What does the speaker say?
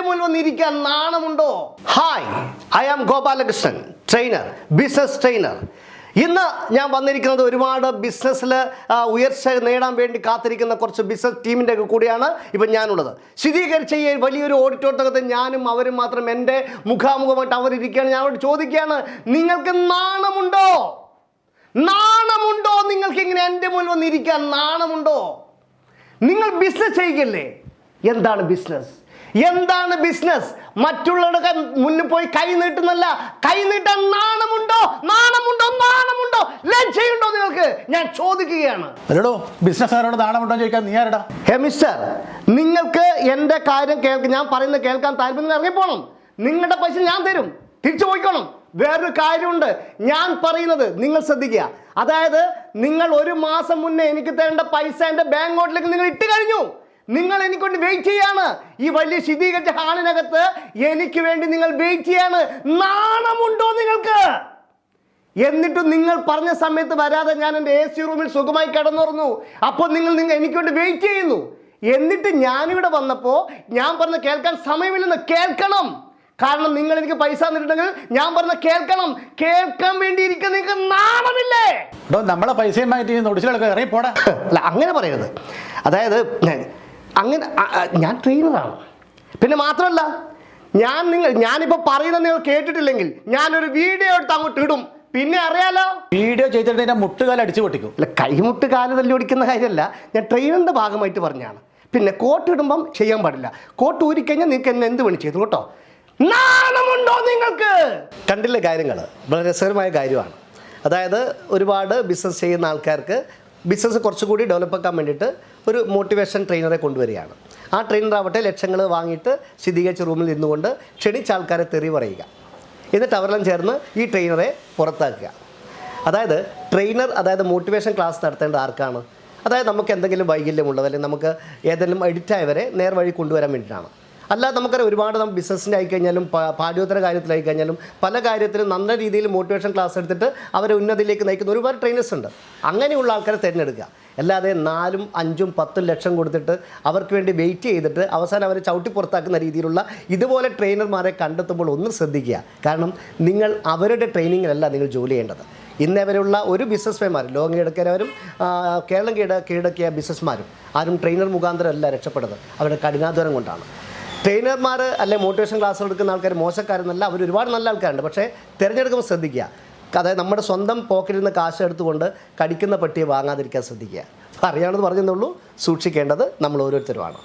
എന്റെ മുൻ വന്നിരിക്കാൻ നാണമുണ്ടോ? Hi I am Gopalakrishnan trainer business trainer ഇന്ന് ഞാൻ വന്നിരിക്കുന്നത് ഒരുപാട് ബിസിനസ്സിൽ ഉയർച്ച നേടാൻ വേണ്ടി കാത്തിരിക്കുന്ന കുറച്ച് ബിസിനസ് ടീമിന്റെ ഒക്കെ കൂടിയാണ് ഇപ്പം ഞാനുള്ളത്. സ്ഥിരീകരിച്ച ഈ വലിയൊരു ഓഡിറ്റോറിയത്തിനകത്ത് ഞാനും അവരും മാത്രം എന്റെ മുഖാമുഖമായിട്ട് അവരിരിക്കുകയാണ്. ഞാൻ അവരോട് ചോദിക്കുകയാണ് നിങ്ങൾക്ക് നാണമുണ്ടോ? നാണമുണ്ടോ? നിങ്ങൾക്ക് ഇങ്ങനെ എന്റെ മുന്നിൽ വന്നിരിക്കാൻ നാണമുണ്ടോ? നിങ്ങൾ ബിസിനസ് ചെയ്യുകയല്ലേ എന്താണ് ബിസിനസ് എന്താണ് ബിസിനസ് മറ്റുള്ളവരുടെ മുന്നിൽ പോയി കൈ നീട്ടുന്നല്ല. കൈ നീട്ടാൻ നാണമുണ്ടോ? നാണമുണ്ടോ? നാണമുണ്ടോ? ലജ്ജയുണ്ടോ നിങ്ങൾക്ക്? ഞാൻ ചോദിക്കുകയാണ്. അല്ലടോ ബിസിനസ്സുകാരോട് നാണമുണ്ടോ ചോദിക്കാൻ നീ ആരടാ? ഹേ മിസ്റ്റർ നിങ്ങൾക്ക് എന്റെ കാര്യം കേൾക്ക ഞാൻ പറയുന്നത് കേൾക്കാൻ താല്പര്യം ഇറങ്ങിപ്പോണം. നിങ്ങളുടെ പൈസ ഞാൻ തരും. തിരിച്ചു പോയിക്കോണം. വേറൊരു കാര്യമുണ്ട്. ഞാൻ പറയുന്നത് നിങ്ങൾ ശ്രദ്ധിക്കുക. അതായത് നിങ്ങൾ ഒരു മാസം മുന്നേ എനിക്ക് തരേണ്ട പൈസ എന്റെ ബാങ്ക് അക്കൗണ്ടിലേക്ക് നിങ്ങൾ ഇട്ട് കഴിഞ്ഞു. നിങ്ങൾ എനിക്കൊണ്ട് വെയിറ്റ് ചെയ്യാണ്. ഈ വലിയ ശീതീകരിച്ച ഹാളിനകത്ത് എനിക്ക് വേണ്ടി നിങ്ങൾ വെയിറ്റ് ചെയ്യാണ്. നാണമുണ്ടോ നിങ്ങൾക്ക്? എന്നിട്ടും നിങ്ങൾ പറഞ്ഞ സമയത്ത് വരാതെ ഞാൻ എന്റെ എ സി റൂമിൽ സുഖമായി കിടന്നുറന്നു അപ്പോൾ നിങ്ങൾ നിങ്ങൾ എനിക്ക് വേണ്ടി വെയിറ്റ് ചെയ്യുന്നു. എന്നിട്ട് ഞാനിവിടെ വന്നപ്പോൾ ഞാൻ പറഞ്ഞ കേൾക്കാൻ സമയമില്ലെന്ന് കേൾക്കണം. കാരണം നിങ്ങൾ എനിക്ക് പൈസ തന്നിട്ടുണ്ടെങ്കിൽ ഞാൻ പറഞ്ഞ കേൾക്കണം. കേൾക്കാൻ വേണ്ടി ഇരിക്കുന്ന നിങ്ങൾക്ക് നാണമില്ലേ? നമ്മളെ പൈസയും മാറ്റി നൊടിച്ചിലൊക്കെ ഇറങ്ങി പോടാ അല്ല അങ്ങനെ പറയരുത്. അതായത് അങ്ങനെ ഞാൻ ട്രെയിനറാണ് പിന്നെ മാത്രമല്ല ഞാൻ നിങ്ങൾ ഞാനിപ്പോൾ പറയുന്നത് നിങ്ങൾ കേട്ടിട്ടില്ലെങ്കിൽ ഞാനൊരു വീഡിയോ എടുത്ത് അങ്ങോട്ട് ഇടും. പിന്നെ അറിയാലോ? വീഡിയോ ചെയ്തിട്ട് എന്റെ മുട്ടുകാൽ അടിച്ചു പൊട്ടിക്കും. അല്ല കൈമുട്ട് കാൽ തല്ലി ഓടിക്കുന്ന കാര്യമല്ല. ഞാൻ ട്രെയിനിന്റെ ഭാഗമായിട്ട് പറഞ്ഞാണ് പിന്നെ കോട്ട് ഇടുമ്പം ചെയ്യാൻ പാടില്ല. കോട്ട് ഊരിക്കഴിഞ്ഞാൽ നിങ്ങൾക്ക് എന്നെ എന്ത് പണി ചെയ്തു കേട്ടോ നാണമുണ്ടോ നിങ്ങൾക്ക്? കണ്ടില്ല കാര്യങ്ങൾ വളരെ രസകരമായ കാര്യമാണ്. അതായത് ഒരുപാട് ബിസിനസ് ചെയ്യുന്ന ആൾക്കാർക്ക് ബിസിനസ് കുറച്ചുകൂടി ഡെവലപ്പ് ആക്കാൻ വേണ്ടിയിട്ട് ഒരു മോട്ടിവേഷൻ ട്രെയിനറെ കൊണ്ടുവരികയാണ്. ആ ട്രെയിനർ ആവട്ടെ ലക്ഷങ്ങൾ വാങ്ങിയിട്ട് സ്ഥിരീകരിച്ച റൂമിൽ നിന്നുകൊണ്ട് ക്ഷണിച്ച ആൾക്കാരെ തെറി പറയുക. എന്നിട്ട് അവരെല്ലാം ചേർന്ന് ഈ ട്രെയിനറെ പുറത്താക്കുക. അതായത് ട്രെയിനർ അതായത് മോട്ടിവേഷൻ ക്ലാസ് നടത്തേണ്ട ആർക്കാണ്? അതായത് നമുക്ക് എന്തെങ്കിലും വൈകല്യമുള്ളത് അല്ലെങ്കിൽ നമുക്ക് ഏതെങ്കിലും എഡിറ്റായവരെ നേർവഴി കൊണ്ടുവരാൻ വേണ്ടിയിട്ടാണ്. അല്ലാതെ നമുക്കറിയാം ഒരുപാട് നമ്മൾ ബിസിനസ്സിന്റെ ആയിക്കഴിഞ്ഞാലും പാഠ്യോത്തര കാര്യത്തിലായി കഴിഞ്ഞാലും പല കാര്യത്തിലും നല്ല രീതിയിൽ മോട്ടിവേഷൻ ക്ലാസ് എടുത്തിട്ട് അവരെ ഉന്നതിയിലേക്ക് നയിക്കുന്ന ഒരുപാട് ട്രെയിനേഴ്സ് ഉണ്ട്. അങ്ങനെയുള്ള ആൾക്കാരെ തിരഞ്ഞെടുക്കുക. അല്ലാതെ നാലും അഞ്ചും പത്തും ലക്ഷം കൊടുത്തിട്ട് അവർക്ക് വേണ്ടി വെയിറ്റ് ചെയ്തിട്ട് അവസാനം അവരെ ചവിട്ടി പുറത്താക്കുന്ന രീതിയിലുള്ള ഇതുപോലെ ട്രെയിനർമാരെ കണ്ടെത്തുമ്പോൾ ഒന്ന് ശ്രദ്ധിക്കുക. കാരണം നിങ്ങൾ അവരുടെ ട്രെയിനിങ്ങിലല്ല നിങ്ങൾ ജോലി ചെയ്യേണ്ടത്. ഇന്നേവരെയുള്ള ഒരു ബിസിനസ്മാൻമാർ ലോകം കീഴടക്കിയവരും കേരളം കീഴ കീഴടക്കിയ ബിസിനസ്മാരും ആരും ട്രെയിനർ മുഖാന്തരം അല്ല രക്ഷപ്പെടുന്നത്. അവരുടെ കഠിനാധ്വാനം കൊണ്ടാണ്. ട്രെയിനർമാർ അല്ലെ മോട്ടിവേഷൻ ക്ലാസ് എടുക്കുന്ന ആൾക്കാർ മോശക്കാരെന്നല്ല അവർ ഒരുപാട് നല്ല ആൾക്കാരുണ്ട്. പക്ഷേ തിരഞ്ഞെടുക്കുമ്പോൾ ശ്രദ്ധിക്കുക. അതായത് നമ്മുടെ സ്വന്തം പോക്കറ്റിൽ നിന്ന് കാശ് എടുത്തുകൊണ്ട് കടിക്കുന്ന പട്ടിയെ വാങ്ങാതിരിക്കാൻ ശ്രദ്ധിക്കുക. അറിയാമെന്ന് പറഞ്ഞെന്നുള്ളൂ സൂക്ഷിക്കേണ്ടത് നമ്മൾ ഓരോരുത്തരുമാണ്.